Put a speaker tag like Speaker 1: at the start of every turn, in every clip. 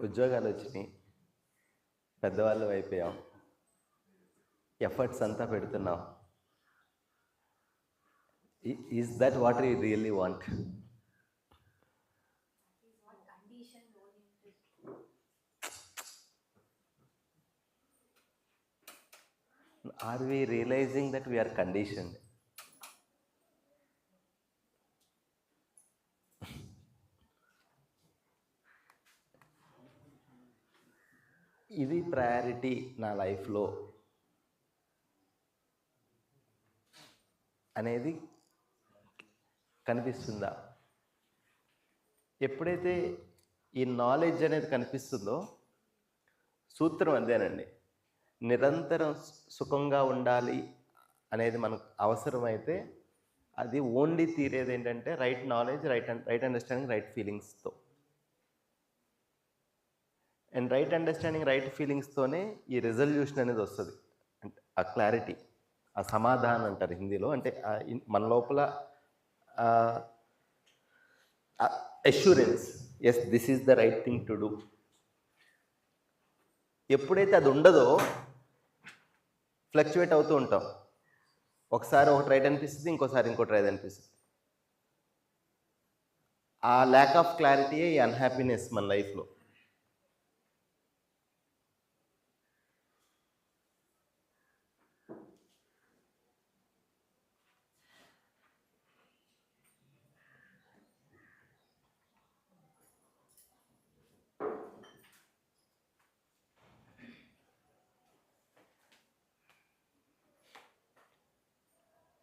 Speaker 1: ఉద్యోగాలు వచ్చినాయి. పెద్దవాళ్ళు అయిపోయాం. ఎఫర్ట్స్ అంతా పెడుతున్నాం. Is that what you really want are we realizing that we are conditioned ఇది ప్రయారిటీ నా లైఫ్లో అనేది కనిపిస్తుందా? ఎప్పుడైతే ఈ నాలెడ్జ్ అనేది కనిపిస్తుందో సూత్రం అదేనండి నిరంతరం సుఖంగా ఉండాలి అనేది మనకు అవసరమైతే అది ఓన్లీ తీరేది ఏంటంటే right knowledge right right understanding right ఫీలింగ్స్తో. And right understanding right ఫీలింగ్స్తోనే ఈ రెజల్యూషన్ అనేది వస్తుంది. అంటే ఆ క్లారిటీ ఆ సమాధానం అంటారు హిందీలో. అంటే మన లోపల assurance yes this is the right thing to do ఎప్పుడైతే అది ఉండదో ఫ్లక్చువేట్ అవుతూ ఉంటాం. ఒకసారి ఒకటి రైట్ అనిపిస్తుంది ఇంకోసారి ఇంకోటి రైట్ అనిపిస్తుంది. ఆ ల్యాక్ ఆఫ్ క్లారిటీయే ఈ అన్హ్యాపీనెస్ మన లైఫ్లో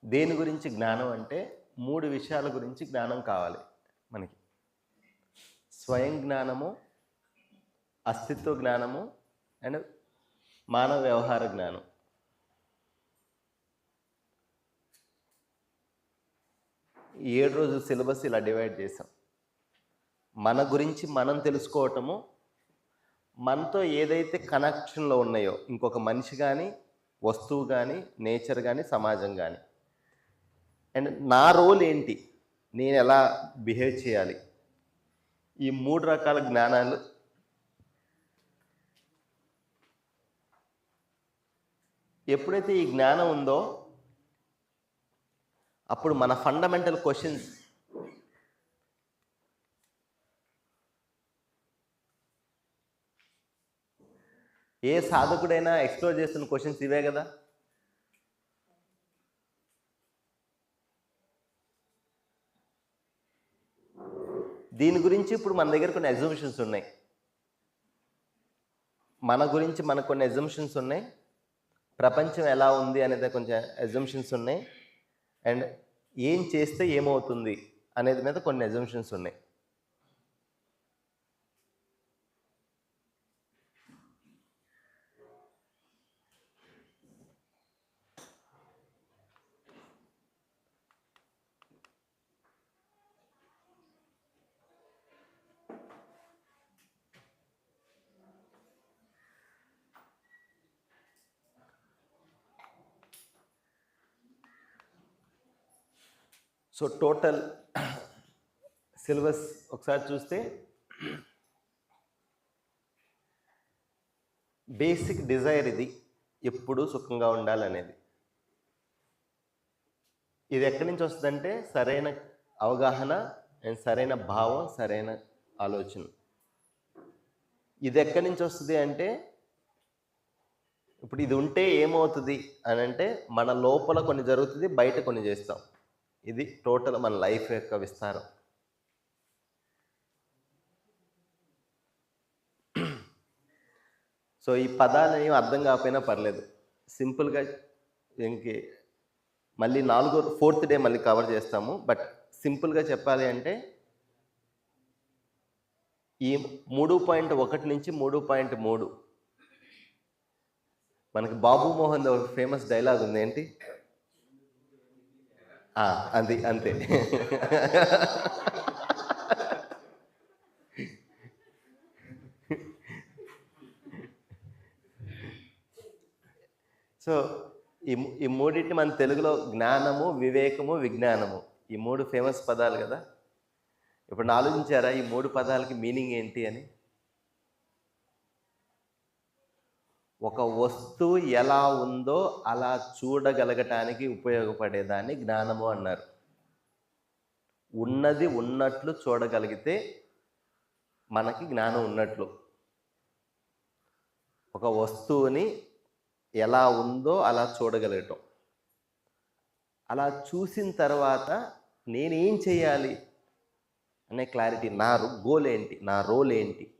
Speaker 1: దేని గురించి జ్ఞానం అంటే మూడు విషయాల గురించి జ్ఞానం కావాలి మనకి. స్వయం జ్ఞానము అస్తిత్వ జ్ఞానము అండ్ మానవ వ్యవహార జ్ఞానం. ఏడు రోజుల సిలబస్ ఇలా డివైడ్ చేసాం మన గురించి మనం తెలుసుకోవటము మనతో ఏదైతే కనెక్షన్లో ఉన్నాయో ఇంకొక మనిషి కానీ వస్తువు కానీ నేచర్ కానీ సమాజం కానీ అండ్ నా రోల్ ఏంటి? నేను ఎలా బిహేవ్ చేయాలి? ఈ మూడు రకాల జ్ఞానాలు ఎప్పుడైతే ఈ జ్ఞానం ఉందో అప్పుడు మన ఫండమెంటల్ క్వశ్చన్స్ ఏ సాధకుడైనా ఎక్స్ప్లోర్ చేస్తున్న క్వశ్చన్స్ ఇవే కదా? దీని గురించి ఇప్పుడు మన దగ్గర కొన్ని ఎగ్జిబిషన్స్ ఉన్నాయి. మన గురించి మనకు కొన్ని ఎగ్జిబిషన్స్ ఉన్నాయి. ప్రపంచం ఎలా ఉంది అనేది కొంచెం ఎగ్జిబిషన్స్ ఉన్నాయి. అండ్ ఏం చేస్తే ఏమవుతుంది అనేది మీద కొన్ని ఎగ్జిబిషన్స్ ఉన్నాయి. సో టోటల్ సిలబస్ ఒకసారి చూస్తే బేసిక్ డిజైర్ ఇది ఎప్పుడు సుఖంగా ఉండాలనేది. ఇది ఎక్కడి నుంచి వస్తుందంటే సరైన అవగాహన అండ్ సరైన భావం సరైన ఆలోచన. ఇది ఎక్కడి నుంచి వస్తుంది అంటే ఇప్పుడు ఇది ఉంటే ఏమవుతుంది అని అంటే మన లోపల కొన్ని జరుగుతుంది బయట కొన్ని చేస్తాం. ఇది టోటల్ మన లైఫ్ యొక్క విస్తారం. సో ఈ పదాలు అర్థం కాకపోయినా పర్లేదు. సింపుల్గా ఇంకే మళ్ళీ నాలుగో ఫోర్త్ డే మళ్ళీ కవర్ చేస్తాము. బట్ సింపుల్గా చెప్పాలి అంటే ఈ మూడు పాయింట్ ఒకటి నుంచి మూడు పాయింట్ మూడు. మనకి బాబు మోహన్ ఒక ఫేమస్ డైలాగ్ ఉంది ఏంటి? అంతే అంతే. సో ఈ ఈ మూడింటిని మన తెలుగులో జ్ఞానము వివేకము విజ్ఞానము. ఈ మూడు ఫేమస్ పదాలు కదా? ఇప్పుడు ఆలోచించారా ఈ మూడు పదాలకి మీనింగ్ ఏంటి అని? ఒక వస్తువు ఎలా ఉందో అలా చూడగలగటానికి ఉపయోగపడేదాన్ని జ్ఞానము అన్నారు. ఉన్నది ఉన్నట్లు చూడగలిగితే మనకి జ్ఞానం ఉన్నట్లు. ఒక వస్తువుని ఎలా ఉందో అలా చూడగలగటం. అలా చూసిన తర్వాత నేనేం చేయాలి? అనే క్లారిటీ నా గోల్ ఏంటి నా రోల్ ఏంటి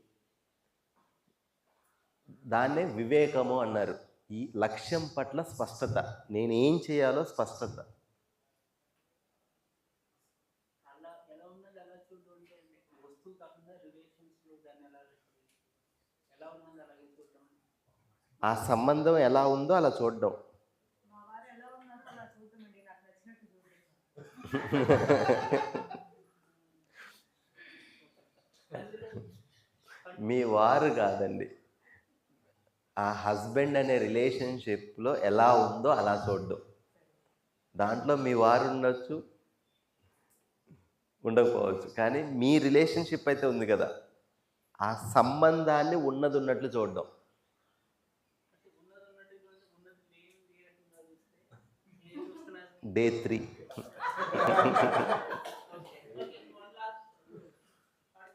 Speaker 1: దాన్నే వివేకము అన్నారు. ఈ లక్ష్యం పట్ల స్పష్టత. నేనేం చేయాలో స్పష్టత. ఆ సంబంధం ఎలా ఉందో అలా చూడడం.
Speaker 2: మా వారు ఎలా ఉన్నారో అలా చూద్దామండి నాకు నచ్చినట్టు చూడండి
Speaker 1: మీ వారు కాదండి ఆ హస్బెండ్ అనే రిలేషన్షిప్లో ఎలా ఉందో అలా చూడడం. దాంట్లో మీ వారు ఉండొచ్చు ఉండకపోవచ్చు. కానీ మీ రిలేషన్షిప్ అయితే ఉంది కదా. ఆ సంబంధాన్ని ఉన్నది ఉన్నట్లు చూడడం.
Speaker 3: డే త్రీ ఉన్నది లేని లేకుండా చూస్తే ఏం చూస్తున్నారు
Speaker 1: day three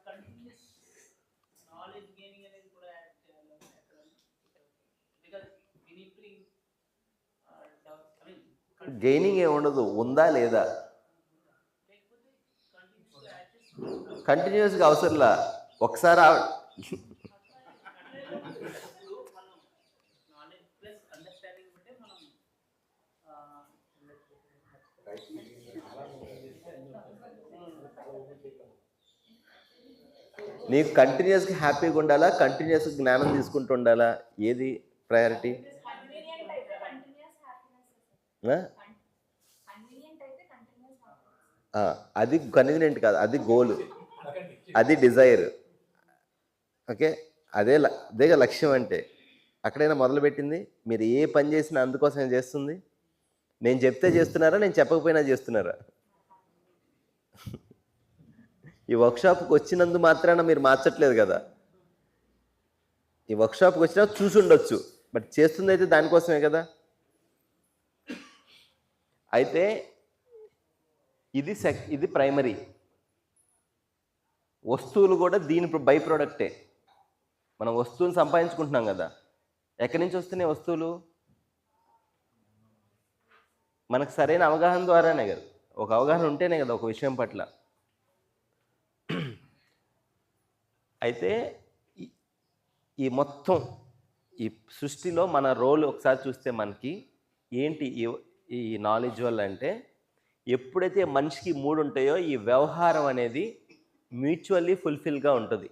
Speaker 3: continuous knowledge gaining అనేది కూడా యాడ్ చేయాలి ఎక్కడ బికాస్ వినిప్రింగ్ ఐ మీన్
Speaker 1: గెయినింగ్ ఏమి ఉండదు ఉందా లేదా? కంటిన్యూస్గా అవసరంలా? ఒకసారి? నీకు కంటిన్యూస్గా హ్యాపీగా ఉండాలా? కంటిన్యూస్గా జ్ఞానం తీసుకుంటూ ఉండాలా? ఏది? ప్రయారిటీ
Speaker 2: కన్వీనియంట్ అయితే కంటిన్యూస్ హ్యాపీనెస్ కన్వీనియంట్ అయితే కంటిన్యూస్ హ్యాపీనెస్
Speaker 1: అది కన్వీనియంట్ కాదు అది గోల్ అది డిజైర్ ఓకే అదే ల- అదేగా లక్ష్యం అంటే అక్కడైనా మొదలుపెట్టింది మీరు ఏ పని చేసినా అందుకోసమే చేస్తుంది. నేను చెప్తే చేస్తున్నారా నేను చెప్పకపోయినా చేస్తున్నారా? ఈ వర్క్షాప్కి వచ్చినందు మాత్రాన మీరు మార్చట్లేదు కదా. ఈ వర్క్షాప్కి వచ్చినా చూసి ఉండొచ్చు బట్ చేస్తుంది అయితే దానికోసమే కదా. అయితే ఇది సెక్ ఇది ప్రైమరీ వస్తువులు కూడా దీని బై ప్రోడక్టే మనం వస్తువులు సంపాదించుకుంటున్నాం కదా. ఎక్కడి నుంచి వస్తున్నాయి వస్తువులు? మనకు సరైన అవగాహన ద్వారానే కదా. ఒక అవగాహన ఉంటేనే కదా ఒక విషయం పట్ల. అయితే ఈ- ఈ మొత్తం ఈ సృష్టిలో మన రోల్ ఒకసారి చూస్తే మనకి ఏంటి ఈ- నాలెడ్జ్ వల్ల అంటే ఎప్పుడైతే మనిషికి మూడు ఉంటాయో ఈ వ్యవహారం అనేది మ్యూచువల్లీ ఫుల్ఫిల్గా ఉంటుంది.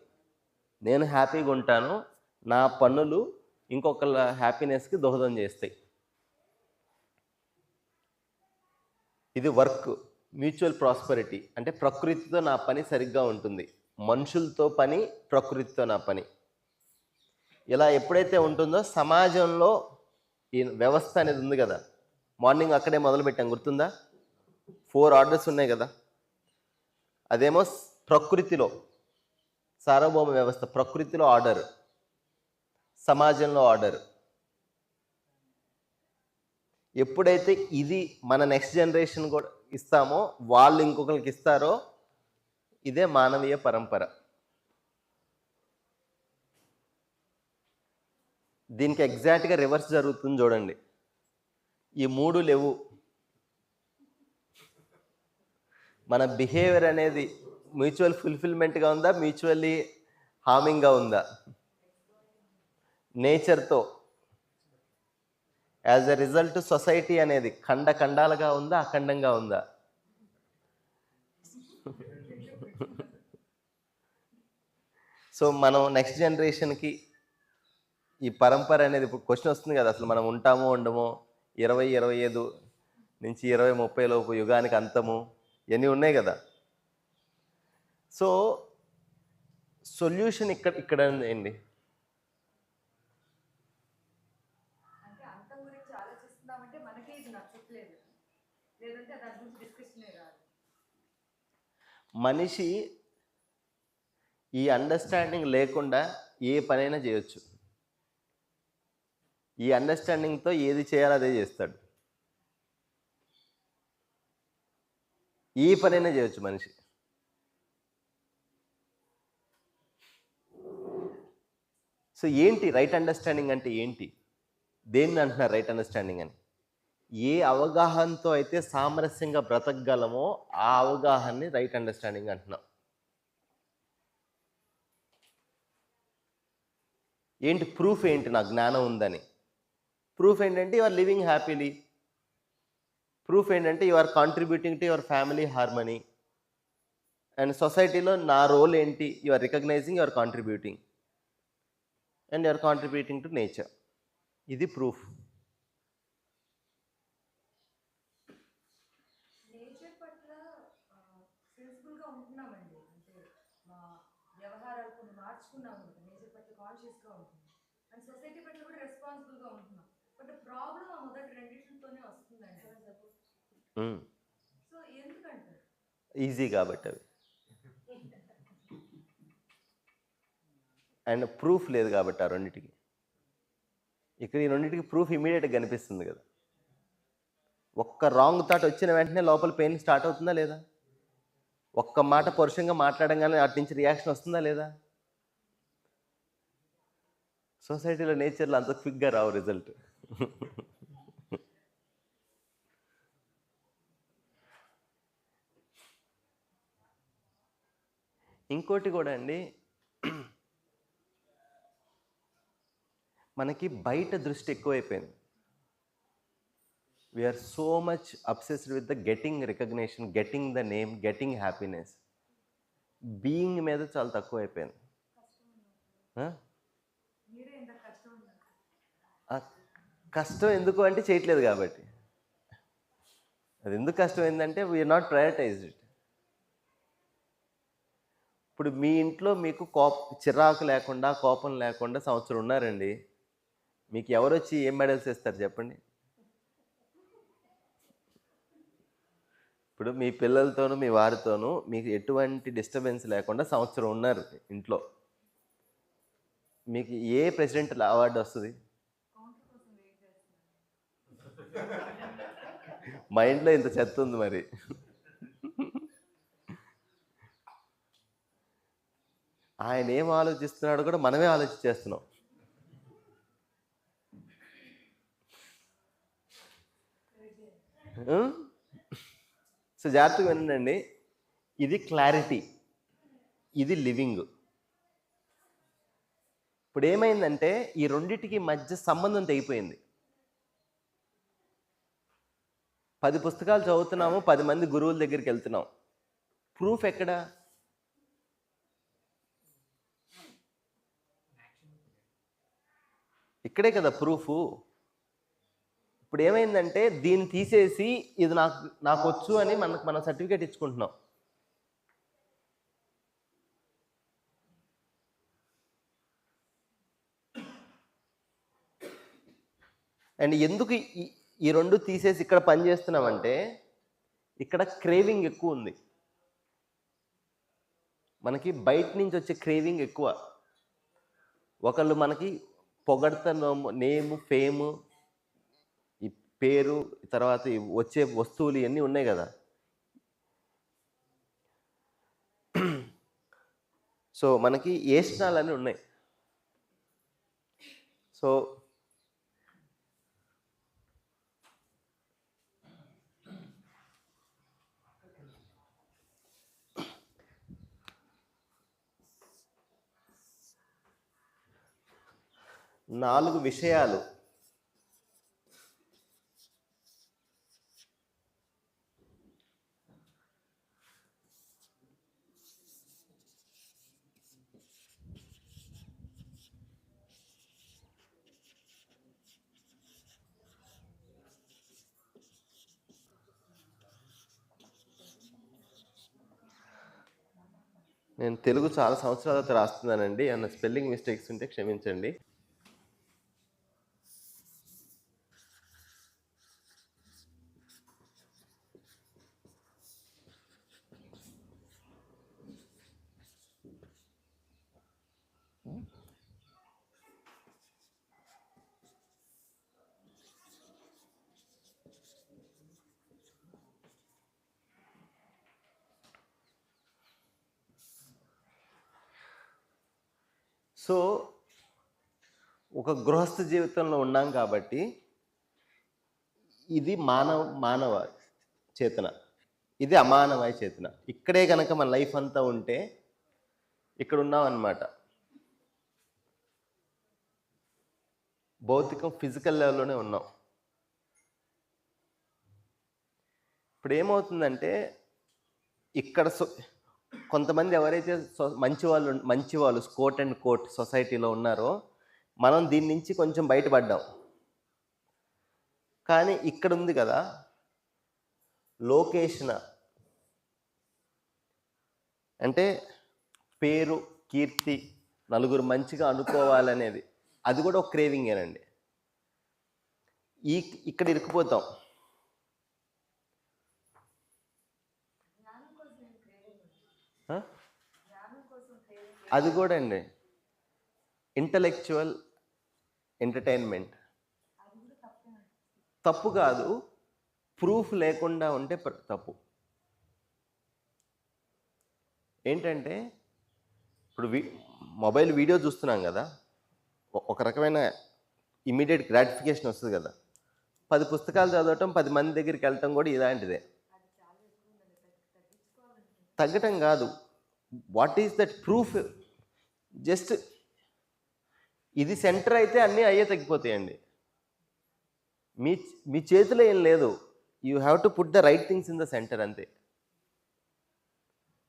Speaker 1: నేను హ్యాపీగా ఉంటాను నా పనులు ఇంకొకళ్ళ హ్యాపీనెస్కి దోహదం చేస్తాయి. ఇది వర్క్ మ్యూచువల్ ప్రాస్పరిటీ అంటే ప్రకృతితో నా పని సరిగ్గా ఉంటుంది. మనుషులతో పని ప్రకృతితో నా పని. ఇలా ఎప్పుడైతే ఉంటుందో సమాజంలో ఈ వ్యవస్థ అనేది ఉంది కదా. మార్నింగ్ అక్కడే మొదలుపెట్టాం గుర్తుందా? ఫోర్ ఆర్డర్స్ ఉన్నాయి కదా. అదేమో ప్రకృతిలో సార్వభౌమ వ్యవస్థ ప్రకృతిలో ఆర్డర్ సమాజంలో ఆర్డర్. ఎప్పుడైతే ఇది మన నెక్స్ట్ జనరేషన్ కూడా ఇస్తామో వాళ్ళు ఇంకొకరికి ఇస్తారో ఇదే మానవీయ పరంపర. దీనికి ఎగ్జాక్ట్గా రివర్స్ జరుగుతుంది చూడండి. ఈ మూడు లేవు. మన బిహేవియర్ అనేది మ్యూచువల్ ఫుల్ఫిల్మెంట్గా ఉందా మ్యూచువల్లీ హామింగ్గా ఉందా? నేచర్తో యాజ్ ఎ రిజల్ట్ సొసైటీ అనేది ఖండ ఖండాలుగా ఉందా అఖండంగా ఉందా? సో మనం నెక్స్ట్ జనరేషన్కి ఈ పరంపర అనేది ఇప్పుడు క్వశ్చన్ వస్తుంది కదా అసలు మనం ఉంటామో ఉండమో? ఇరవై ఇరవై ఐదు నుంచి ఇరవై ముప్పై లోపు యుగానికి అంతము ఇవన్నీ ఉన్నాయి కదా? సో సొల్యూషన్ ఇక్కడ ఇక్కడ
Speaker 2: అండి
Speaker 1: మనిషి ఈ అండర్స్టాండింగ్ లేకుండా ఏ పనైనా చేయొచ్చు. ఈ అండర్స్టాండింగ్తో ఏది చేయాలో అదే చేస్తాడు. ఏ పనైనా చేయొచ్చు మనిషి. సో ఏంటి రైట్ అండర్స్టాండింగ్ అంటే ఏంటి? దేన్ని అంటున్నారు రైట్ అండర్స్టాండింగ్ అని? ఏ అవగాహనతో అయితే సామరస్యంగా బ్రతకగలమో ఆ అవగాహనని రైట్ అండర్స్టాండింగ్ అంటున్నాం. ఏంటి ప్రూఫ్ ఏంటి? నా జ్ఞానం ఉందని. ప్రూఫ్ ఏంటంటే you are living happily proof ఏంటంటే you are contributing to your family harmony and సొసైటీలో నా రోల్ ఏంటి? You are recognizing you are contributing and you are contributing to nature ఇది ప్రూఫ్
Speaker 2: నేచర్ పట్ల సెన్సిబుల్గా ఉంటున్నామండి అంటే మా వ్యవహారాలు కొన్ని మార్చుకున్నాము నేచర్ పట్ల కాన్షియస్గా ఉంటున్నాం అండ్ సొసైటీ పట్ల కూడా రెస్పాన్సిబుల్గా ఉంటున్నాం బట్ ప్రాబ్లం ఆ మొదటి రెండింటితోనే వస్తుందండి. సో ఎందుకంటారు?
Speaker 1: ఈజీ కాబట్టి అవి. అండ్ ప్రూఫ్ లేదు కాబట్టి ఆ రెండింటికి. ఇక్కడ ఈ రెండింటికి ప్రూఫ్ ఇమీడియట్గా కనిపిస్తుంది కదా. ఒక్క రాంగ్ థాట్ వచ్చిన వెంటనే లోపల పెయిన్ స్టార్ట్ అవుతుందా లేదా? ఒక్క మాట పరుషంగా మాట్లాడంగానే అటు నుంచి రియాక్షన్ వస్తుందా లేదా? సొసైటీలో నేచర్లో అంత క్విక్గా రావు రిజల్ట్. ఇంకోటి కూడా అండి. మనకి బయట దృష్టి ఎక్కువైపోయింది. We're so much obsessed with the getting recognition getting the name getting happiness being మీద చాలా తక్కువ అయిపోయింది
Speaker 2: కష్టం
Speaker 1: ఎందుకు అంటే చేయట్లేదు కాబట్టి. అది ఎందుకు కష్టం ఏంటంటే వీఆర్ నాట్ ప్రయారిటైజ్డ్ ఇప్పుడు మీ ఇంట్లో మీకు కోప చిరాకు లేకుండా కోపం లేకుండా సంవత్సరం ఉన్నారండి. మీకు ఎవరు వచ్చి ఏం మెడల్స్ ఇస్తారు చెప్పండి? ఇప్పుడు మీ పిల్లలతోనూ మీ వారితోనూ మీకు ఎటువంటి డిస్టర్బెన్స్ లేకుండా సంవత్సరం ఉన్నారు ఇంట్లో. మీకు ఏ ప్రెసిడెంట్ అవార్డు వస్తుంది?
Speaker 2: మా
Speaker 1: మైండ్లో ఇంత చెత్త ఉంది మరి. ఆయన ఏం ఆలోచిస్తున్నాడో కూడా మనమే ఆలోచించేస్తున్నాం సో జాగ్రత్తగా వినండి. ఇది క్లారిటీ ఇది లివింగ్ ఇప్పుడు ఏమైందంటే ఈ రెండిటికి మధ్య సంబంధం తెగిపోయింది. పది పుస్తకాలు చదువుతున్నాము పది మంది గురువుల దగ్గరికి వెళ్తున్నాం. ప్రూఫ్ ఎక్కడ? ఇక్కడే కదా ప్రూఫ్. ఇప్పుడు ఏమైందంటే దీన్ని తీసేసి ఇది నాకు నాకు వచ్చు అని మనకు మన సర్టిఫికేట్ ఇచ్చుకుంటున్నాం. అండ్ ఎందుకు ఈ రెండు తీసేసి ఇక్కడ పని చేస్తున్నామంటే ఇక్కడ క్రేవింగ్ ఎక్కువ ఉంది. మనకి బయట నుంచి వచ్చే క్రేవింగ్ ఎక్కువ. ఒకళ్ళు మనకి పొగడతనము నేము ఫేము ఈ పేరు తర్వాత వచ్చే వస్తువులు ఇవన్నీ ఉన్నాయి కదా. సో మనకి ఏషణాలన్నీ ఉన్నాయి. సో నాలుగు విషయాలు. నేను తెలుగు చాలా సంవత్సరాల తర్వాత రాస్తున్నానండి. అన్న స్పెల్లింగ్ మిస్టేక్స్ ఉంటే క్షమించండి. సో ఒక గృహస్థ జీవితంలో ఉన్నాం కాబట్టి ఇది మానవ మానవ చేతన. ఇది అమానవాయ చేతన. ఇక్కడే కనుక మన లైఫ్ అంతా ఉంటే ఇక్కడ ఉన్నాం అన్నమాట. భౌతికం ఫిజికల్ లెవెల్లోనే ఉన్నాం. ఇప్పుడు ఏమవుతుందంటే ఇక్కడ సో కొంతమంది ఎవరైతే మంచి వాళ్ళు మంచి వాళ్ళు కోట్ అండ్ కోట్ సొసైటీలో ఉన్నారో మనం దీని నుంచి కొంచెం బయటపడ్డాం. కానీ ఇక్కడ ఉంది కదా లోకేషణ అంటే పేరు కీర్తి నలుగురు మంచిగా అనుకోవాలనేది. అది కూడా ఒక క్రేవింగేనండి ఈ ఇక్కడ ఇరుక్కుపోతాం
Speaker 2: జ్ఞానం కోసం ఏం క్రేవింగ్ ఉంది
Speaker 1: ఆ?
Speaker 2: జ్ఞానం కోసం క్రేవింగ్
Speaker 1: అది కూడా అండి. ఇంటలెక్చువల్ ఎంటర్టైన్మెంట్
Speaker 2: తప్పు
Speaker 1: కాదు. ప్రూఫ్ లేకుండా ఉంటే తప్పు. ఏంటంటే ఇప్పుడు వి మొబైల్ వీడియో చూస్తున్నాం కదా. ఒక రకమైన ఇమీడియట్ గ్రాటిఫికేషన్ వస్తుంది కదా. పది పుస్తకాలు చదవటం పది మంది దగ్గరికి వెళ్ళటం కూడా ఇలాంటిదే. తగ్గటం కాదు. What is that proof just ఇది సెంటర్ అయితే అన్నీ అయ్యే తగ్గిపోతాయండి. మీ మీ చేతిలో ఏం లేదు. You have to put the right things in the centre అంతే.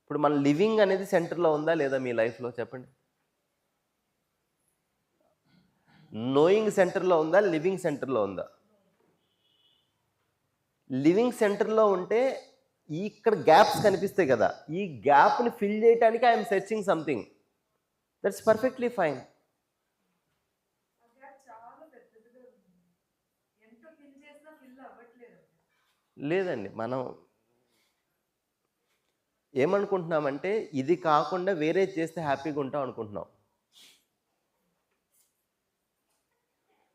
Speaker 1: ఇప్పుడు మన లివింగ్ అనేది సెంటర్లో ఉందా లేదా మీ లైఫ్లో చెప్పండి. నోయింగ్ సెంటర్లో ఉందా లివింగ్ సెంటర్లో ఉందా? లివింగ్ సెంటర్లో ఉంటే ఇక్కడ గ్యాప్స్ కనిపిస్తాయి కదా. ఈ గ్యాప్ని ఫిల్ చేయడానికి I'm searching something that's perfectly fine లేదండి మనం ఏమనుకుంటున్నామంటే ఇది కాకుండా వేరే చేస్తే హ్యాపీగా ఉంటాం అనుకుంటున్నాం.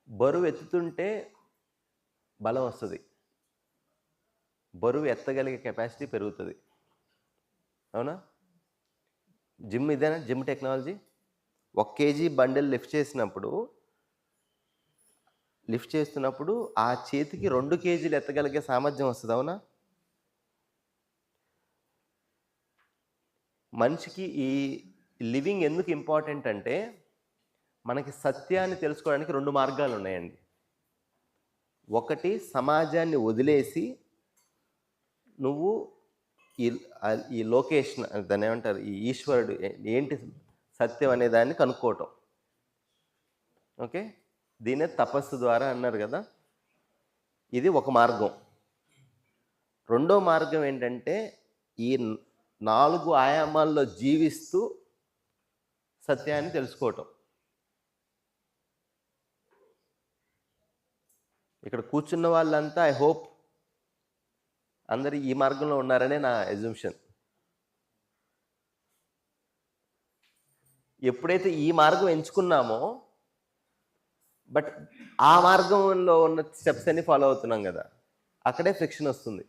Speaker 1: బరువు ఎత్తుతుంటే బలం వస్తుంది. బరువు ఎత్తగలిగే కెపాసిటీ పెరుగుతుంది. అవునా? జిమ్ ఇదేనా? Gym technology? ఒక కేజీ బండిల్ లిఫ్ట్ చేసినప్పుడు లిఫ్ట్ చేస్తున్నప్పుడు ఆ చేతికి రెండు కేజీలు ఎత్తగలిగే సామర్థ్యం వస్తుంది అవునా? మనిషికి ఈ లివింగ్ ఎందుకు ఇంపార్టెంట్ అంటే మనకి సత్యాన్ని తెలుసుకోవడానికి రెండు మార్గాలు ఉన్నాయండి. ఒకటి సమాజాన్ని వదిలేసి నువ్వు ఈ ఈ లొకేషన్ దాన్ని ఏమంటారు? ఈ ఈశ్వరుడు ఏంటి సత్యం అనే దాన్ని కనుక్కోవటం. ఓకే? దీనే తపస్సు ద్వారా అన్నారు కదా? ఇది ఒక మార్గం. రెండో మార్గం ఏంటంటే ఈ నాలుగు ఆయామాల్లో జీవిస్తూ సత్యాన్ని తెలుసుకోవటం. ఇక్కడ కూర్చున్న వాళ్ళంతా ఐ హోప్ అందరు ఈ మార్గంలో ఉన్నారనే నా ఎజంప్షన్ ఎప్పుడైతే ఈ మార్గం ఎంచుకున్నామో బట్ ఆ మార్గంలో ఉన్న స్టెప్స్ అన్ని ఫాలో అవుతున్నాం కదా అక్కడే ఫ్రిక్షన్ వస్తుంది.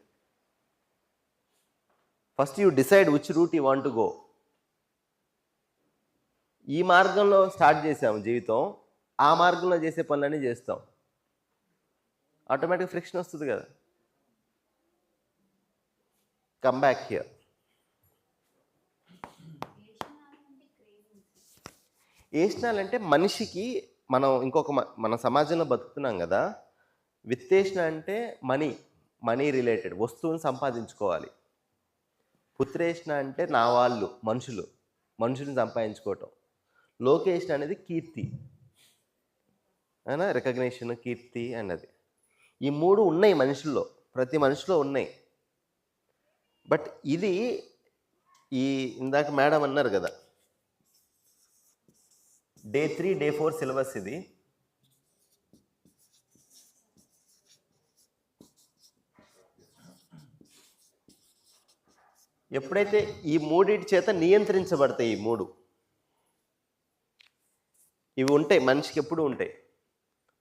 Speaker 1: First you decide which route you want to go ఈ మార్గంలో స్టార్ట్ చేసాము జీవితం ఆ మార్గంలో చేసే పనులన్నీ చేస్తాం. ఆటోమేటిక్ ఫ్రిక్షన్ వస్తుంది కదా. కమ్ బ్యాక్ హియర్ ఏషణాలు అంటే మనిషికి మనం ఇంకొక మ- మన సమాజంలో బతుకుతున్నాం కదా విత్తేషణ అంటే మనీ మనీ రిలేటెడ్ వస్తువుని సంపాదించుకోవాలి. పుత్రేషణ అంటే నా వాళ్ళు మనుషులు మనుషుల్ని సంపాదించుకోవటం. లోకేషణ అనేది కీర్తి. అయినా రికగ్నేషన్ కీర్తి అన్నది. ఈ మూడు ఉన్నాయి మనుషుల్లో ప్రతి మనిషిలో ఉన్నాయి. బట్ ఇది ఈ ఇందాక మేడం అన్నారు కదా day three day four syllabus ఇది. ఎప్పుడైతే ఈ మూడింటి చేత నియంత్రించబడతాయి ఈ మూడు ఇవి ఉంటాయి మనిషికి ఎప్పుడు ఉంటాయి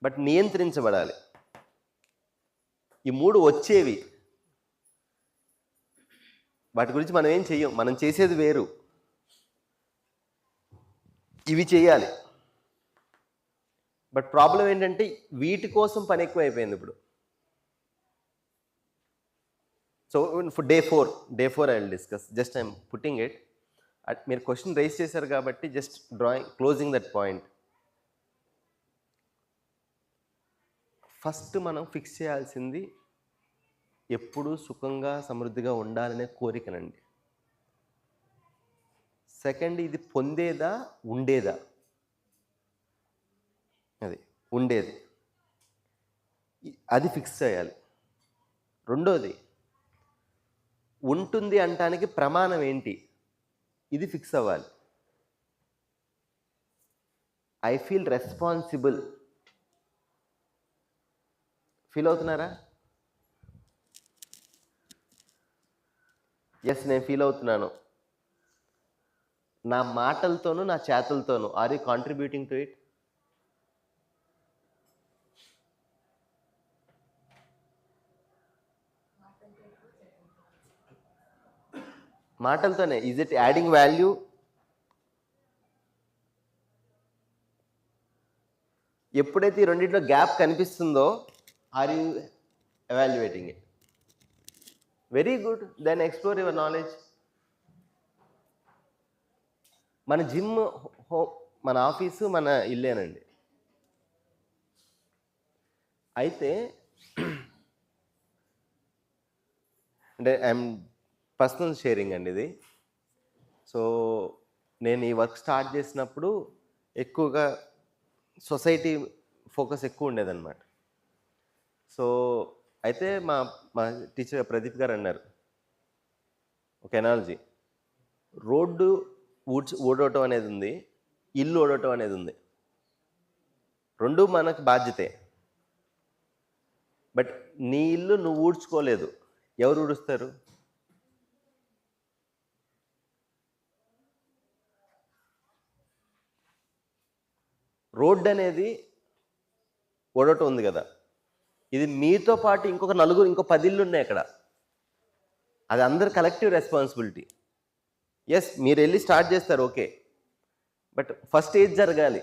Speaker 1: బట్ నియంత్రించబడాలి. ఈ మూడు వచ్చేవి. వాటి గురించి మనం ఏం చెయ్యం? మనం చేసేది వేరు. ఇవి చేయాలి. బట్ ప్రాబ్లం ఏంటంటే వీటి కోసం పని ఎక్కువైపోయింది ఇప్పుడు. So for day four day four I will discuss just I'm putting it మీరు క్వశ్చన్ రైస్ చేశారు కాబట్టి just drawing closing that point first మనం ఫిక్స్ చేయాల్సింది ఎప్పుడూ సుఖంగా సమృద్ధిగా ఉండాలనే కోరికనండి. సెకండ్ ఇది పొందేదా ఉండేదా? అది ఉండేది. అది ఫిక్స్ చేయాలి. రెండోది ఉంటుంది అంటానికి ప్రమాణం ఏంటి? ఇది ఫిక్స్ అవ్వాలి. I feel responsible. ఫీల్ అవుతున్నారా? ఎస్ నేను ఫీల్ అవుతున్నాను. నా మాటలతోనూ నా చేతులతోనూ. Are you contributing to it మాటలతోనే. ఈజ్ ఇట్ యాడింగ్ వాల్యూ ఎప్పుడైతే ఈ రెండింటిలో గ్యాప్ కనిపిస్తుందో are you evaluating it very good then explore your knowledge మన జిమ్ హో మన ఆఫీసు మన ఇల్లేనండి. అయితే అంటే ఐఎమ్ పర్సనల్ షేరింగ్ అండి ఇది. సో నేను ఈ వర్క్ స్టార్ట్ చేసినప్పుడు ఎక్కువగా సొసైటీ ఫోకస్ ఎక్కువ ఉండేదన్నమాట. సో అయితే మా మా టీచర్ ప్రదీప్ గారు అన్నారు ఒక ఎనాలజీ. రోడ్డు ఊడ్చి ఊడవటం అనేది ఉంది ఇల్లు ఊడటం అనేది ఉంది. రెండు మనకు బాధ్యతే. బట్ నీ ఇల్లు నువ్వు ఊడ్చుకోలేదు ఎవరు ఊడుస్తారు? రోడ్డు అనేది ఊడటం ఉంది కదా. ఇది మీతో పాటు ఇంకొక నలుగురు ఇంకో పది ఇల్లు ఉన్నాయి అక్కడ. అది అందరు కలెక్టివ్ రెస్పాన్సిబిలిటీ ఎస్ మీరు వెళ్ళి స్టార్ట్ చేస్తారు ఓకే బట్ ఫస్ట్ ఏజ్ జరగాలి?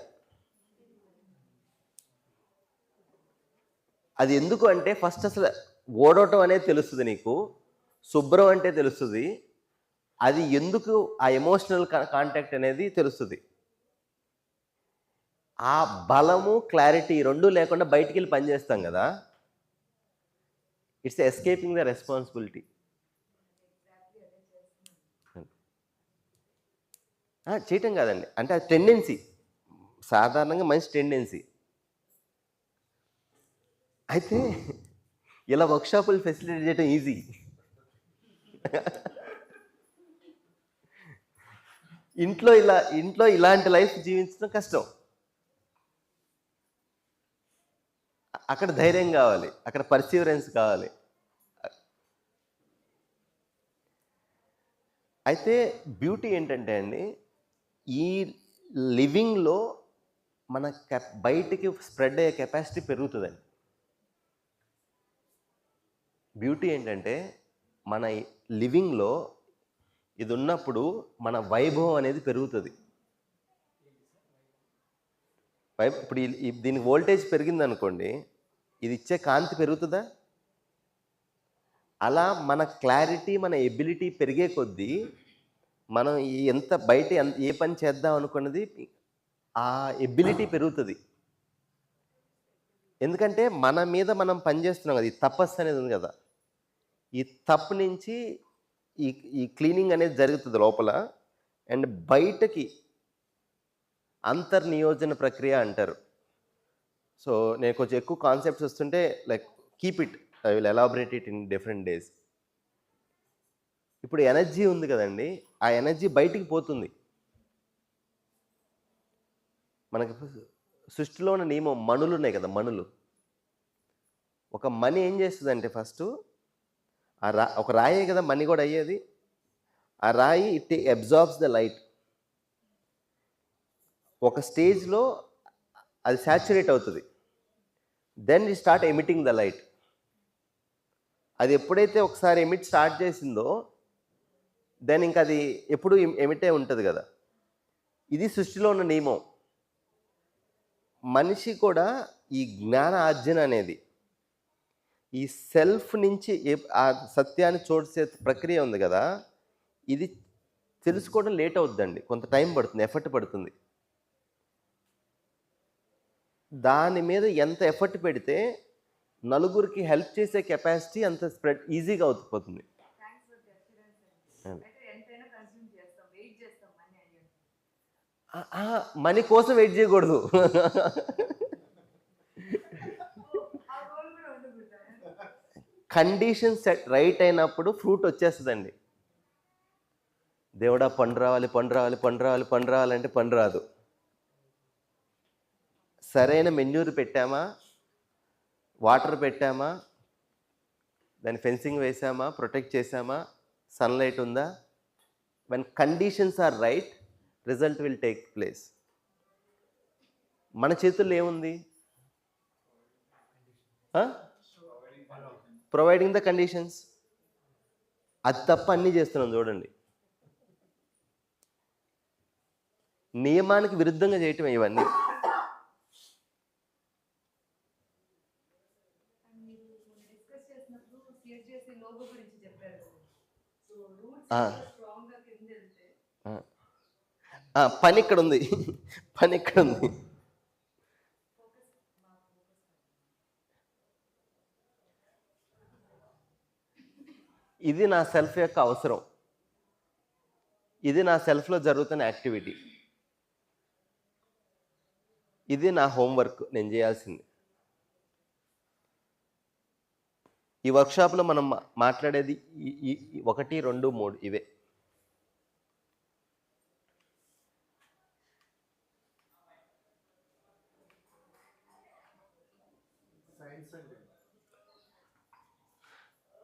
Speaker 1: అది ఎందుకు అంటే ఫస్ట్ అసలు ఓడవటం అనేది తెలుస్తుంది నీకు శుభ్రం అంటే తెలుస్తుంది. అది ఎందుకు ఆ ఎమోషనల్ కాంటాక్ట్ అనేది తెలుస్తుంది. ఆ బలము క్లారిటీ రెండు లేకుండా బయటికి వెళ్ళి పనిచేస్తాం కదా. ఇట్స్ ఎస్కేపింగ్ ద రెస్పాన్సిబిలిటీ చేయటం కాదండి. అంటే అది టెండెన్సీ సాధారణంగా మంచి టెండెన్సీ అయితే ఇలా వర్క్షాపులు ఫెసిలిటేట్ చేయడం ఈజీ ఇంట్లో ఇలా ఇంట్లో ఇలాంటి లైఫ్ జీవించడం కష్టం. అక్కడ ధైర్యం కావాలి. అక్కడ పర్సీవరెన్స్ కావాలి. అయితే బ్యూటీ ఏంటంటే అండి ఈ లివింగ్లో మన కెప్ బయటికి స్ప్రెడ్ అయ్యే కెపాసిటీ పెరుగుతుందండి. బ్యూటీ ఏంటంటే మన లివింగ్లో ఇది ఉన్నప్పుడు మన వైభవం అనేది పెరుగుతుంది. వై ఇప్పుడు దీని వోల్టేజ్ పెరిగింది అనుకోండి ఇది ఇచ్చే కాంతి పెరుగుతుందా? అలా మన క్లారిటీ మన ఎబిలిటీ పెరిగే కొద్దీ మనం ఎంత బయట ఏ పని చేద్దాం అనుకున్నది ఆ ఎబిలిటీ పెరుగుతుంది. ఎందుకంటే మన మీద మనం పని చేస్తున్నాం కదా ఈ తపస్సు అనేది ఉంది కదా. ఈ తప్పు నుంచి ఈ ఈ క్లీనింగ్ అనేది జరుగుతుంది లోపల. అండ్ బయటకి అంతర్నియోజన ప్రక్రియ అంటారు. సో నేను కొంచెం ఎక్కువ కాన్సెప్ట్స్ వస్తుంటే like keep it I will elaborate it in different days ఇప్పుడు ఎనర్జీ ఉంది కదండి ఆ ఎనర్జీ బయటికి పోతుంది. మనకి సృష్టిలో ఉన్న నియమం మణులు ఉన్నాయి కదా మణులు ఒక మణి ఏం చేస్తుందంటే ఫస్ట్ ఆ రా ఒక రాయే కదా మణి కూడా అయ్యేది. ఆ రాయి ఇట్ అబ్జార్బ్స్ ద లైట్ ఒక స్టేజ్లో అది శాచురేట్ అవుతుంది. దెన్ ఈ స్టార్ట్ ఎమిటింగ్ ద లైట్ అది ఎప్పుడైతే ఒకసారి ఎమిట్ స్టార్ట్ చేసిందో దెన్ ఇంకా అది ఎప్పుడు ఎమిటే ఉంటుంది కదా. ఇది సృష్టిలో ఉన్న నియమం. మనిషి కూడా ఈ జ్ఞాన ఆర్జన అనేది ఈ సెల్ఫ్ నుంచి ఆ సత్యాన్ని చూసే ప్రక్రియ ఉంది కదా ఇది తెలుసుకోవడం లేట్ అవుద్దండి. కొంత టైం పడుతుంది ఎఫర్ట్ పడుతుంది. దాని మీద ఎంత ఎఫర్ట్ పెడితే నలుగురికి హెల్ప్ చేసే కెపాసిటీ అంత స్ప్రెడ్ ఈజీగా అవుతుంది
Speaker 2: థ్యాంక్స్ ఫర్ ది అష్యూరెన్స్ అయితే ఎంతైనా కన్స్యూమ్ చేస్తాం వెయిట్ చేస్తాం మనీ అయ్యేది
Speaker 1: మనీ కోసం వెయిట్ చేయకూడదు. కండిషన్ సెట్ రైట్ అయినప్పుడు ఫ్రూట్ వచ్చేస్తుందండి. దేవుడా పండు రావాలి పండు రావాలి పండు రావాలి పండు రావాలంటే పండు రాదు. సరైన మెన్యూర్ పెట్టామా? వాటర్ పెట్టామా? దాని ఫెన్సింగ్ వేసామా? ప్రొటెక్ట్ చేసామా? సన్లైట్ ఉందా? When conditions are right result will take place. మన చేతుల్లో ఏముంది? ప్రొవైడింగ్ ద కండిషన్స్ అది తప్ప అన్నీ చేస్తున్నాం చూడండి. నియమానికి విరుద్ధంగా చేయటం ఇవన్నీ.
Speaker 2: అండ్ మీరు డిస్కస్ చేసినప్పుడు సిఎస్జిఎస్సి లోగో గురించి చెప్పారు సో రూట్స్
Speaker 1: ఆ.
Speaker 2: స్ట్రాంగ్గా కింద వెళ్తే
Speaker 1: ఆ. ఆ, పని ఇక్కడ ఉంది పని ఇక్కడ ఉంది ఇది నా సెల్ఫ్ యొక్క అవసరం. ఇది నా సెల్ఫ్లో జరుగుతున్న యాక్టివిటీ. ఇది నా హోంవర్క్. నేను చేయాల్సింది. ఈ వర్క్షాప్లో మనం మాట్లాడేది ఈ- ఒకటి రెండు మూడు ఇవే.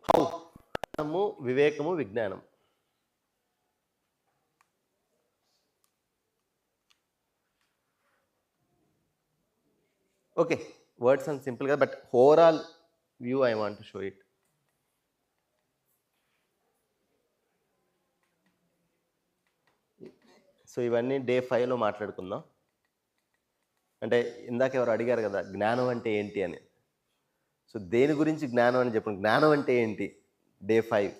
Speaker 1: హౌ? జ్ఞానము వివేకము విజ్ఞానం. ఓకే వర్డ్స్ అండ్ సింపుల్గా but overall view I want to show it. So ఇవన్నీ డే ఫైవ్లో మాట్లాడుకుందాం. అంటే ఇందాక ఎవరు అడిగారు కదా జ్ఞానం అంటే ఏంటి అని. సో దేని గురించి జ్ఞానం అని చెప్పండి. జ్ఞానం అంటే ఏంటి? Day five.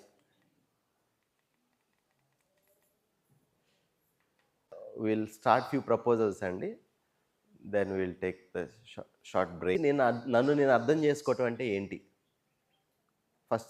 Speaker 1: Will start few proposals అండి. Then will take the short break నేను నన్ను నేను అర్థం చేసుకోవటం అంటే ఏంటి? ఫస్ట్